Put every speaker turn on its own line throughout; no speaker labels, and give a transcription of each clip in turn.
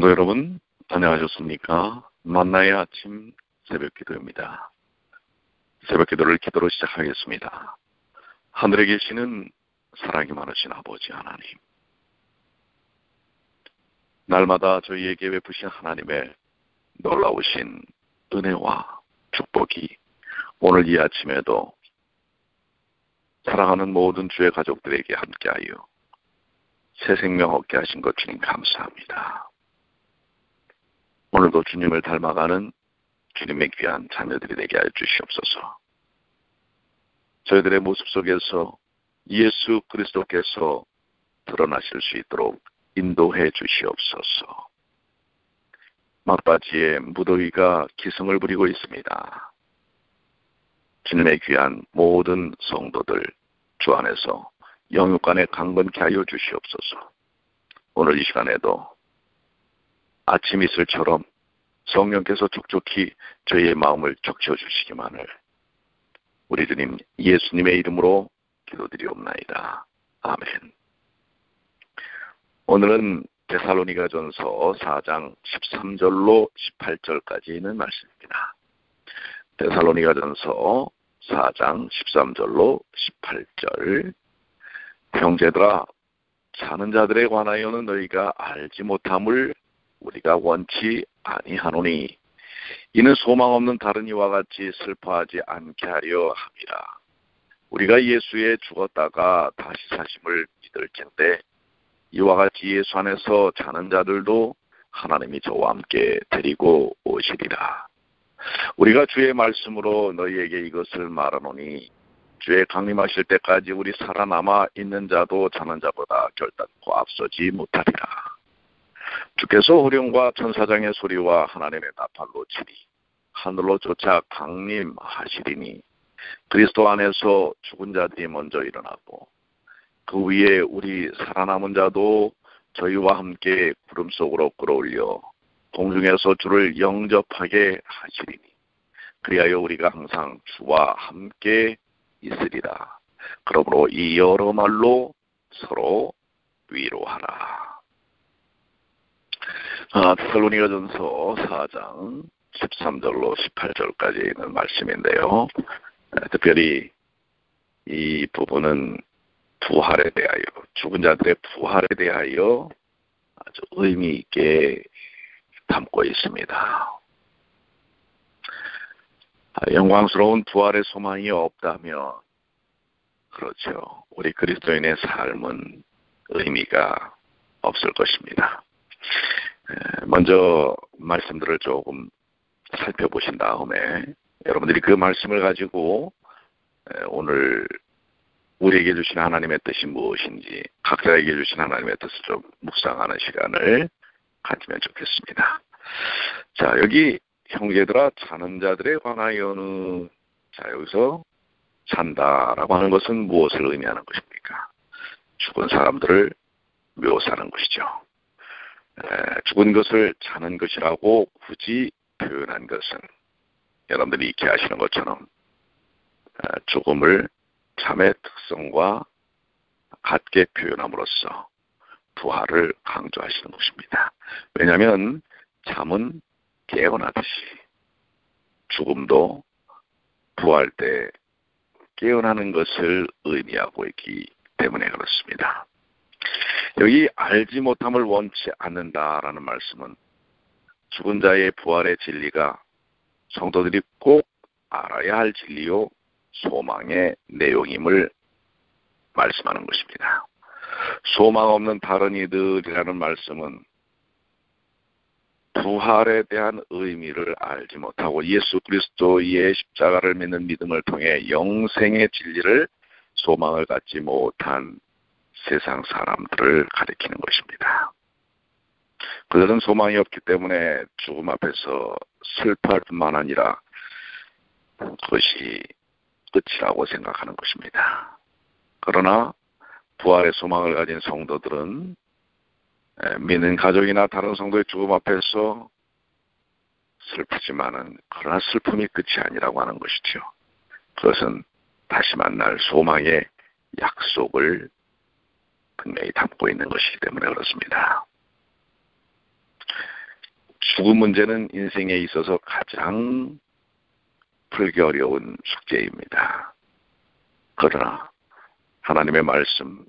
성도 여러분, 안녕하셨습니까? 만나의 아침 새벽 기도입니다. 새벽 기도를 기도로 시작하겠습니다. 하늘에 계시는 사랑이 많으신 아버지 하나님. 날마다 저희에게 베푸신 하나님의 놀라우신 은혜와 축복이 오늘 이 아침에도 사랑하는 모든 주의 가족들에게 함께하여 새 생명 얻게 하신 것 주님 감사합니다. 오늘도 주님을 닮아가는 주님의 귀한 자녀들이 되게 하여 주시옵소서. 저희들의 모습 속에서 예수 그리스도께서 드러나실 수 있도록 인도해 주시옵소서. 막바지에 무더위가 기승을 부리고 있습니다. 주님의 귀한 모든 성도들 주 안에서 영육간에 강건케 하여 주시옵소서. 오늘 이 시간에도 아침 이슬처럼 성령께서 촉촉히 저희의 마음을 적셔 주시기만을 우리 주님 예수님의 이름으로 기도드리옵나이다. 아멘. 오늘은 데살로니가 전서 4장 13절로 18절까지 있는 말씀입니다. 데살로니가 전서 4장 13절로 18절 형제들아 자는 자들에 관하여는 너희가 알지 못함을 우리가 원치 아니하노니 이는 소망 없는 다른 이와 같이 슬퍼하지 않게 하려 함이라. 우리가 예수에 죽었다가 다시 사심을 믿을 텐데 이와 같이 예수 안에서 자는 자들도 하나님이 저와 함께 데리고 오시리라. 우리가 주의 말씀으로 너희에게 이것을 말하노니 주의 강림하실 때까지 우리 살아남아 있는 자도 자는 자보다 결단코 앞서지 못하리라. 주께서 호령과 천사장의 소리와 하나님의 나팔로 치리 하늘로 쫓아 강림하시리니 그리스도 안에서 죽은 자들이 먼저 일어나고 그 위에 우리 살아남은 자도 저희와 함께 구름 속으로 끌어올려 공중에서 주를 영접하게 하시리니 그리하여 우리가 항상 주와 함께 있으리라. 그러므로 이 여러 말로 서로 위로하라. 아, 테살로니가전서 4장 13절로 18절까지 있는 말씀인데요. 특별히 이 부분은 부활에 대하여 죽은 자들의 부활에 대하여 아주 의미 있게 담고 있습니다. 아, 영광스러운 부활의 소망이 없다면 그렇죠. 우리 그리스도인의 삶은 의미가 없을 것입니다. 먼저 말씀들을 조금 살펴보신 다음에 여러분들이 그 말씀을 가지고 오늘 우리에게 주신 하나님의 뜻이 무엇인지 각자에게 주신 하나님의 뜻을 좀 묵상하는 시간을 가지면 좋겠습니다. 자 여기 형제들아 자는 자들에 관하여는 자 여기서 잔다라고 하는 것은 무엇을 의미하는 것입니까? 죽은 사람들을 묘사하는 것이죠. 죽은 것을 자는 것이라고 굳이 표현한 것은 여러분들이 익히 아시는 것처럼 죽음을 잠의 특성과 같게 표현함으로써 부활을 강조하시는 것입니다. 왜냐하면 잠은 깨어나듯이 죽음도 부활 때 깨어나는 것을 의미하고 있기 때문에 그렇습니다. 여기 알지 못함을 원치 않는다라는 말씀은 죽은 자의 부활의 진리가 성도들이 꼭 알아야 할 진리요 소망의 내용임을 말씀하는 것입니다. 소망 없는 다른 이들이라는 말씀은 부활에 대한 의미를 알지 못하고 예수 그리스도의 십자가를 믿는 믿음을 통해 영생의 진리를 소망을 갖지 못한 세상 사람들을 가리키는 것입니다. 그들은 소망이 없기 때문에 죽음 앞에서 슬퍼할 뿐만 아니라 그것이 끝이라고 생각하는 것입니다. 그러나 부활의 소망을 가진 성도들은 믿는 가족이나 다른 성도의 죽음 앞에서 슬프지만은 그러나 슬픔이 끝이 아니라고 하는 것이죠. 그것은 다시 만날 소망의 약속을 분명히 담고 있는 것이기 때문에 그렇습니다. 죽음 문제는 인생에 있어서 가장 풀기 어려운 숙제입니다. 그러나 하나님의 말씀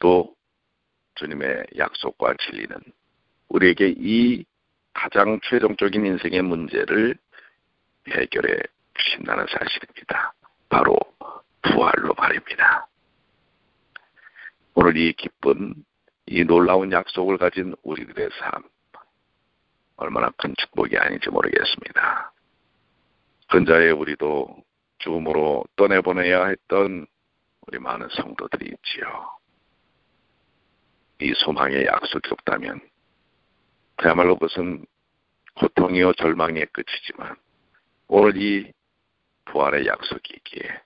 또 주님의 약속과 진리는 우리에게 이 가장 최종적인 인생의 문제를 해결해 주신다는 사실입니다. 바로 부활로 말입니다. 오늘 이 기쁜 이 놀라운 약속을 가진 우리들의 삶 얼마나 큰 축복이 아닌지 모르겠습니다. 근자에 우리도 죽음으로 떠내보내야 했던 우리 많은 성도들이 있지요. 이 소망의 약속이 없다면 그야말로 그것은 고통이요 절망의 끝이지만 오늘 이 부활의 약속이 있기에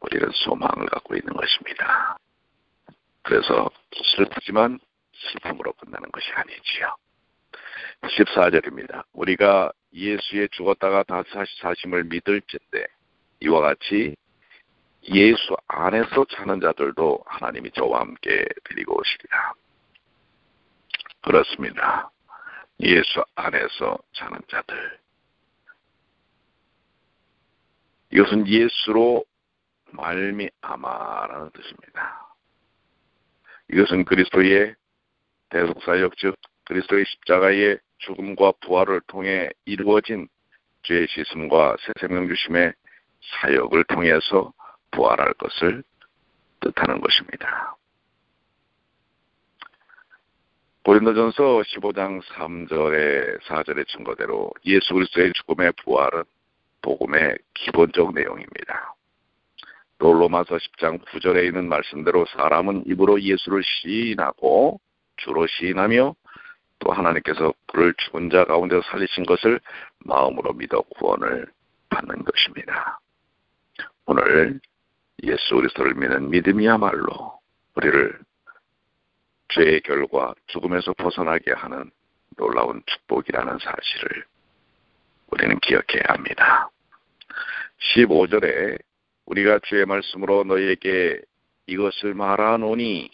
우리는 소망을 갖고 있는 것입니다. 그래서 슬프지만 슬픔으로 끝나는 것이 아니지요. 14절입니다. 우리가 예수의 죽었다가 다시 사심을 믿을진데 이와 같이 예수 안에서 자는 자들도 하나님이 저와 함께 드리고 오시리라. 그렇습니다. 예수 안에서 자는 자들. 이것은 예수로 말미암아라는 뜻입니다. 이것은 그리스도의 대속사역 즉 그리스도의 십자가의 죽음과 부활을 통해 이루어진 죄의 씻음과 새 생명 주심의 사역을 통해서 부활할 것을 뜻하는 것입니다. 고린도전서 15장 3절의 4절의 증거대로 예수 그리스도의 죽음의 부활은 복음의 기본적 내용입니다. 또 로마서 10장 9절에 있는 말씀대로 사람은 입으로 예수를 시인하고 주로 시인하며 또 하나님께서 그를 죽은 자 가운데 살리신 것을 마음으로 믿어 구원을 받는 것입니다. 오늘 예수 그리스도를 믿는 믿음이야말로 우리를 죄의 결과 죽음에서 벗어나게 하는 놀라운 축복이라는 사실을 우리는 기억해야 합니다. 15절에 우리가 주의 말씀으로 너희에게 이것을 말하노니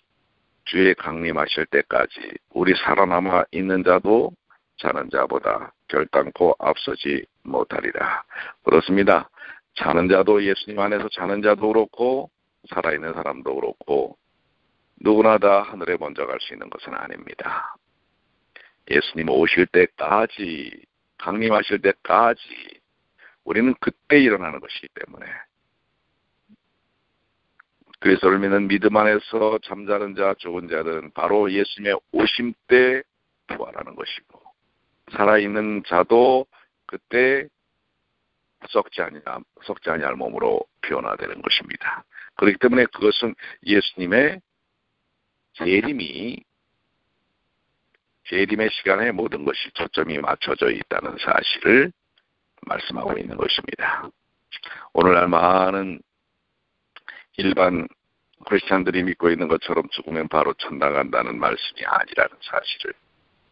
주의 강림하실 때까지 우리 살아남아 있는 자도 자는 자보다 결단코 앞서지 못하리라. 그렇습니다. 자는 자도 예수님 안에서 자는 자도 그렇고 살아있는 사람도 그렇고 누구나 다 하늘에 먼저 갈 수 있는 것은 아닙니다. 예수님 오실 때까지 강림하실 때까지 우리는 그때 일어나는 것이기 때문에 그리스도를 믿는 믿음 안에서 잠자는 자, 죽은 자들은 바로 예수님의 오심 때 부활하는 것이고 살아있는 자도 그때 썩지 아니할, 썩지 아니할 몸으로 변화되는 것입니다. 그렇기 때문에 그것은 예수님의 재림이 재림의 시간에 모든 것이 초점이 맞춰져 있다는 사실을 말씀하고 있는 것입니다. 오늘날 많은 일반 크리스찬들이 믿고 있는 것처럼 죽으면 바로 천당 간다는 말씀이 아니라는 사실을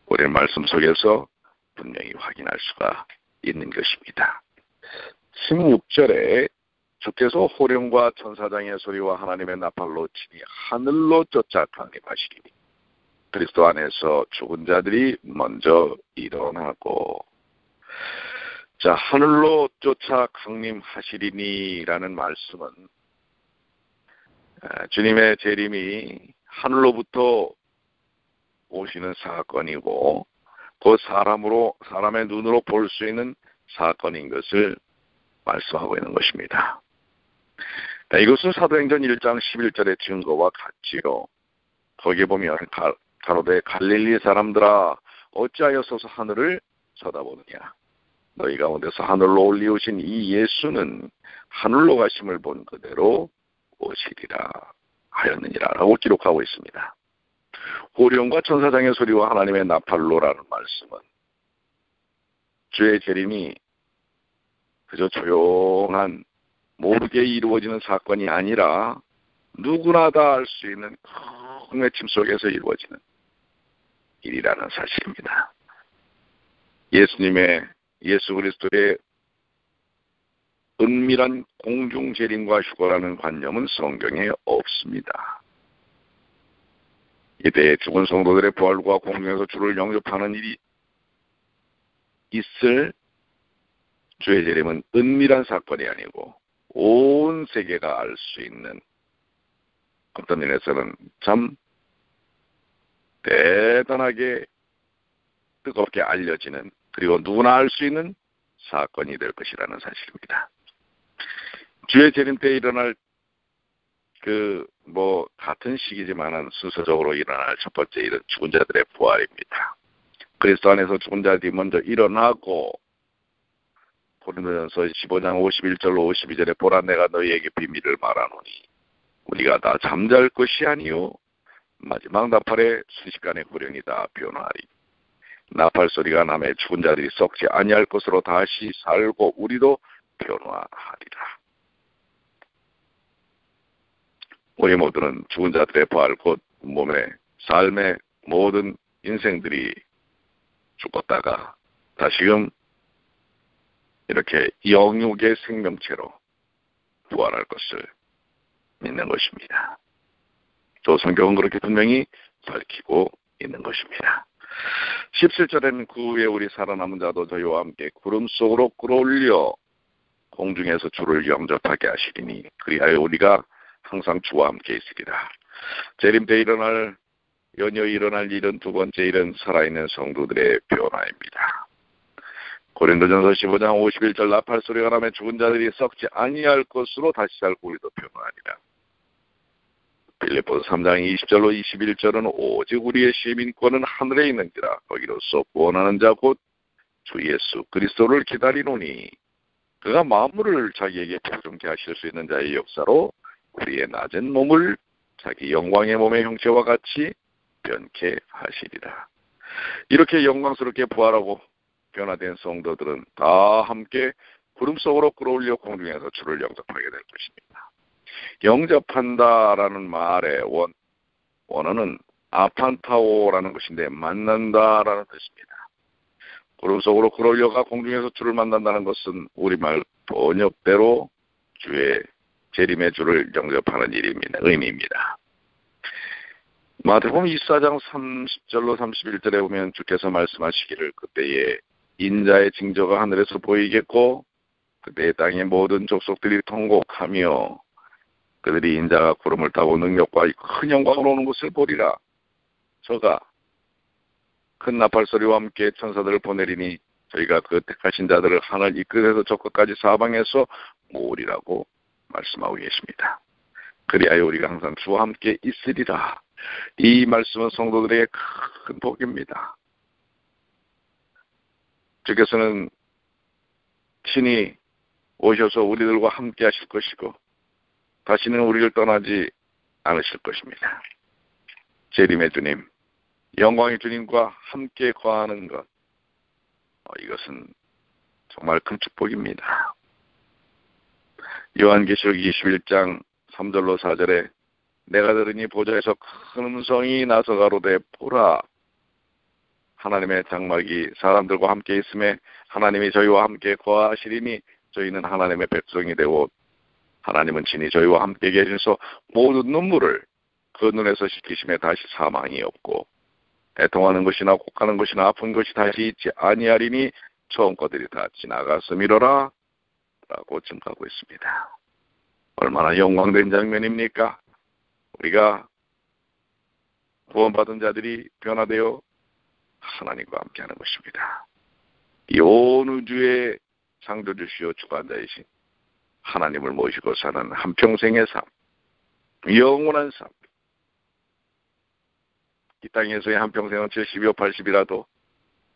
우리 말씀 속에서 분명히 확인할 수가 있는 것입니다. 16절에 주께서 호령과 천사장의 소리와 하나님의 나팔로 치니 하늘로 쫓아 강림하시리니 그리스도 안에서 죽은 자들이 먼저 일어나고 자 하늘로 쫓아 강림하시리니라는 말씀은 주님의 재림이 하늘로부터 오시는 사건이고 그 사람으로 사람의 눈으로 볼 수 있는 사건인 것을 말씀하고 있는 것입니다. 이것은 사도행전 1장 11절의 증거와 같지요. 거기에 보면 가로대 갈릴리 사람들아 어찌하여 서서 하늘을 쳐다보느냐. 너희 가운데서 하늘로 올리우신 이 예수는 하늘로 가심을 본 그대로 오시리라 하였느니라라고 기록하고 있습니다. 호령과 천사장의 소리와 하나님의 나팔로라는 말씀은 주의 재림이 그저 조용한 모르게 이루어지는 사건이 아니라 누구나 다 알 수 있는 큰 외침 속에서 이루어지는 일이라는 사실입니다. 예수님의 예수 그리스도의 은밀한 공중 재림과 휴거라는 관념은 성경에 없습니다. 이때 죽은 성도들의 부활과 공중에서 주를 영접하는 일이 있을 주의 재림은 은밀한 사건이 아니고 온 세계가 알 수 있는 어떤 면에서는 참 대단하게 뜨겁게 알려지는 그리고 누구나 알 수 있는 사건이 될 것이라는 사실입니다. 주의 재림 때 일어날 그 뭐 같은 시기지만은 순서적으로 일어날 첫 번째 일은 죽은 자들의 부활입니다. 그리스도 안에서 죽은 자들이 먼저 일어나고 고린도전서 15장 51절로 52절에 보라 내가 너희에게 비밀을 말하노니 우리가 다 잠잘 것이 아니요 마지막 나팔의 순식간에 후련이 다 변하리. 나팔 소리가 남의 죽은 자들이 썩지 아니할 것으로 다시 살고 우리도 변화하리라 우리 모두는 죽은 자들의 부활 곧 몸의 삶의 모든 인생들이 죽었다가 다시금 이렇게 영육의 생명체로 부활할 것을 믿는 것입니다. 또 성경은 그렇게 분명히 밝히고 있는 것입니다. 17절에는 그 후에 우리 살아남은 자도 저희와 함께 구름 속으로 끌어올려 공중에서 주를 영접하게 하시리니 그리하여 우리가 항상 주와 함께 있으리라. 재림 때 일어날 연여 일어날 일은 두 번째 일은 살아있는 성도들의 변화입니다. 고린도전서 15장 51절 나팔 소리가 나면 죽은 자들이 썩지 아니할 것으로 다시 살고 우리도 변화하리라. 빌리포스 3장 20절로 21절은 오직 우리의 시민권은 하늘에 있는지라 거기로서 구원하는 자 곧 주 예수 그리스도를 기다리노니 그가 만물을 자기에게 복종케 하실 수 있는 자의 역사로 우리의 낮은 몸을 자기 영광의 몸의 형체와 같이 변케 하시리라. 이렇게 영광스럽게 부활하고 변화된 성도들은 다 함께 구름 속으로 끌어올려 공중에서 주를 영접하게 될 것입니다. 영접한다라는 말의 원, 원어는 아판타오라는 것인데 만난다라는 뜻입니다. 구름 속으로 끌어올려가 공중에서 주를 만난다는 것은 우리말 번역대로 주의 재림의 주를 영접하는 일입니다. 의미입니다. 마태복음 24장 30절로 31절에 보면 주께서 말씀하시기를 그때에 인자의 징조가 하늘에서 보이겠고 그때 땅의 모든 족속들이 통곡하며 그들이 인자가 구름을 타고 능력과 큰 영광으로 오는 것을 보리라. 저가 큰 나팔 소리와 함께 천사들을 보내리니 저희가 그 택하신 자들을 하늘 이 끝에서 저 끝까지 사방에서 모으리라고 말씀하고 계십니다. 그리하여 우리가 항상 주와 함께 있으리라. 이 말씀은 성도들에게 큰 복입니다. 주께서는 친히 오셔서 우리들과 함께 하실 것이고 다시는 우리를 떠나지 않으실 것입니다. 재림의 주님, 영광의 주님과 함께 거하는 것, 어, 이것은 정말 큰 축복입니다. 요한계시록 21장 3절로 4절에 내가 들으니 보좌에서 큰 음성이 나서 가로되 보라. 하나님의 장막이 사람들과 함께 있음에 하나님이 저희와 함께 거하시리니 저희는 하나님의 백성이 되고 하나님은 친히 저희와 함께 계셔서. 모든 눈물을 그 눈에서 씻기심에 다시 사망이 없고 애통하는 것이나 곡하는 것이나 아픈 것이 다시 있지 아니하리니 처음 것들이 다 지나갔음이로라 라고 증가하고 있습니다. 얼마나 영광된 장면입니까? 우리가 구원받은 자들이 변화되어 하나님과 함께하는 것입니다. 이 온 우주의 창조주시오 주관자이신 하나님을 모시고 사는 한평생의 삶, 영원한 삶. 이 땅에서의 한평생은 70이요 80이라도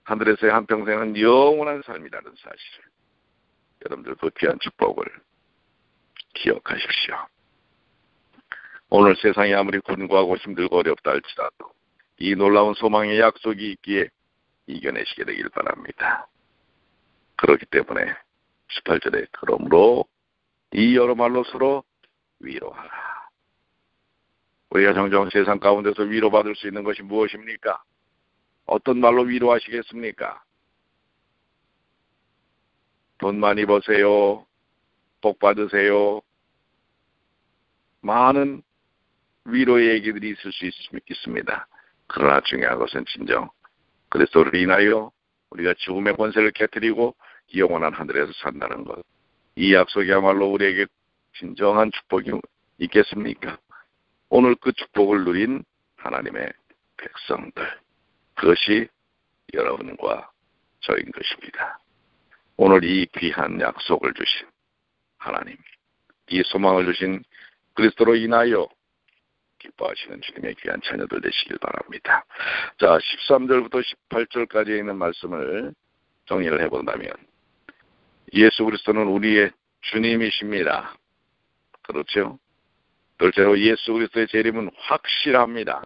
하늘에서의 한평생은 영원한 삶이라는 사실을 여러분들 그 귀한 축복을 기억하십시오. 오늘 세상이 아무리 군고하고 힘들고 어렵다 할지라도 이 놀라운 소망의 약속이 있기에 이겨내시게 되길 바랍니다. 그렇기 때문에 18절에 그러므로 이 여러 말로 서로 위로하라. 우리가 정정 세상 가운데서 위로받을 수 있는 것이 무엇입니까? 어떤 말로 위로하시겠습니까? 돈 많이 버세요. 복 받으세요. 많은 위로의 얘기들이 있을 수 있, 습니다 그러나 중요한 것은 진정 그리스도를 인하여 우리가 죽음의 권세를 깨뜨리고 영원한 하늘에서 산다는 것. 이 약속이야말로 우리에게 진정한 축복이 있겠습니까? 오늘 그 축복을 누린 하나님의 백성들. 그것이 여러분과 저인 것입니다. 오늘 이 귀한 약속을 주신 하나님, 이 소망을 주신 그리스도로 인하여 기뻐하시는 주님의 귀한 자녀들 되시길 바랍니다. 자, 13절부터 18절까지 있는 말씀을 정리를 해본다면 예수 그리스도는 우리의 주님이십니다. 그렇죠? 둘째로 예수 그리스도의 재림은 확실합니다.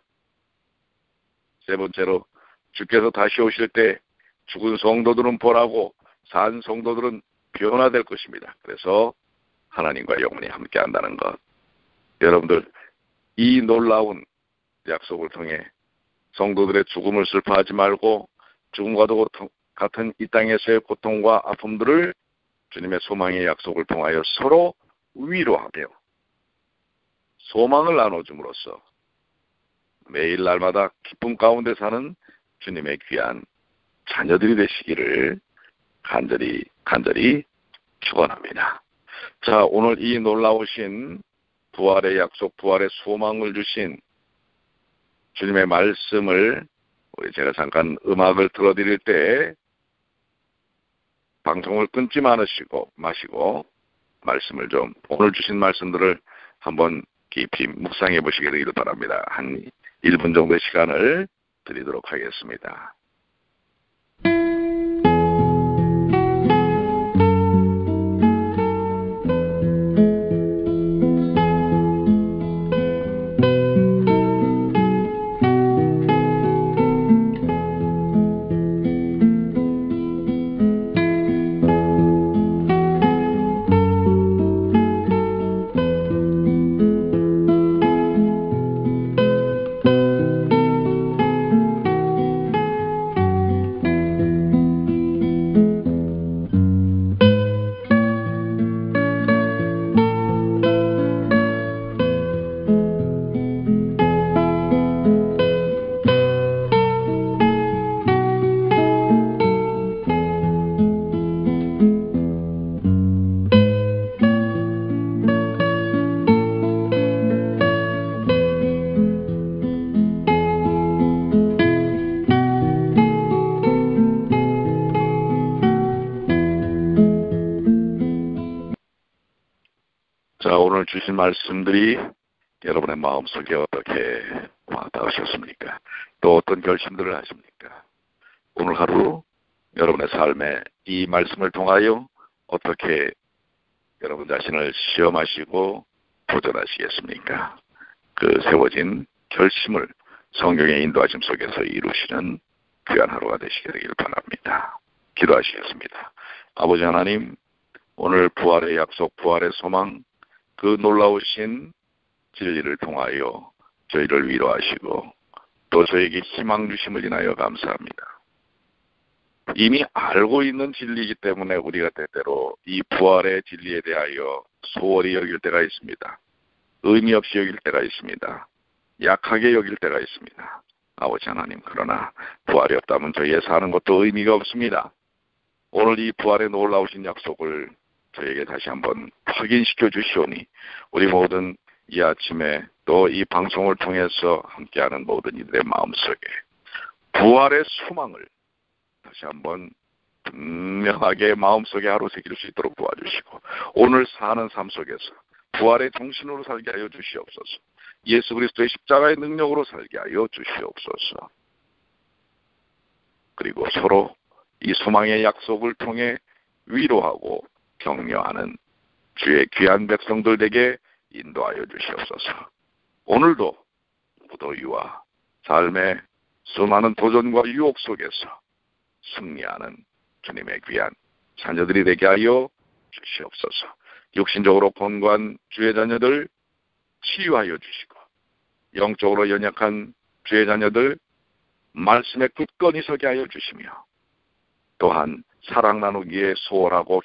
세 번째로 주께서 다시 오실 때 죽은 성도들은 보라고 산 성도들은 변화될 것입니다. 그래서 하나님과 영원히 함께 한다는 것. 여러분들 이 놀라운 약속을 통해 성도들의 죽음을 슬퍼하지 말고 죽음과 도 같은 이 땅에서의 고통과 아픔들을 주님의 소망의 약속을 통하여 서로 위로하며 소망을 나눠줌으로써 매일 날마다 기쁨 가운데 사는 주님의 귀한 자녀들이 되시기를 간절히 간절히 축원합니다. 자, 오늘 이 놀라우신 부활의 약속, 부활의 소망을 주신 주님의 말씀을 우리 제가 잠깐 음악을 들어드릴 때 방송을 끊지 마시고 마시고 말씀을 좀 오늘 주신 말씀들을 한번 깊이 묵상해 보시기를 바랍니다. 한 1분 정도의 시간을 드리도록 하겠습니다. 말씀들이 여러분의 마음속에 어떻게 와닿으셨습니까? 또 어떤 결심들을 하십니까? 오늘 하루 여러분의 삶에 이 말씀을 통하여 어떻게 여러분 자신을 시험하시고 도전하시겠습니까? 그 세워진 결심을 성경의 인도하심 속에서 이루시는 귀한 하루가 되시길 바랍니다. 기도하시겠습니다. 아버지 하나님, 오늘 부활의 약속, 부활의 소망, 그 놀라우신 진리를 통하여 저희를 위로하시고 또 저에게 희망 주심을 인하여 감사합니다. 이미 알고 있는 진리이기 때문에 우리가 때때로 이 부활의 진리에 대하여 소홀히 여길 때가 있습니다. 의미 없이 여길 때가 있습니다. 약하게 여길 때가 있습니다. 아버지 하나님, 그러나 부활이 없다면 저희의 사는 것도 의미가 없습니다. 오늘 이 부활의 놀라우신 약속을 저에게 다시 한번 확인시켜 주시오니 우리 모든 이 아침에 또 이 방송을 통해서 함께하는 모든 이들의 마음속에 부활의 소망을 다시 한번 분명하게 마음속에 하루 새길 수 있도록 도와주시고 오늘 사는 삶 속에서 부활의 정신으로 살게 하여 주시옵소서. 예수 그리스도의 십자가의 능력으로 살게 하여 주시옵소서. 그리고 서로 이 소망의 약속을 통해 위로하고 격려하는 주의 귀한 백성들 에게 인도하여 주시옵소서. 오늘도 무더위와 삶의 수많은 도전과 유혹 속에서 승리하는 주님의 귀한 자녀들이 되게 하여 주시옵소서. 육신적으로 건강한 주의 자녀들 치유하여 주시고 영적으로 연약한 주의 자녀들 말씀에 굳건히 서게 하여 주시며 또한 사랑 나누기에 소홀하고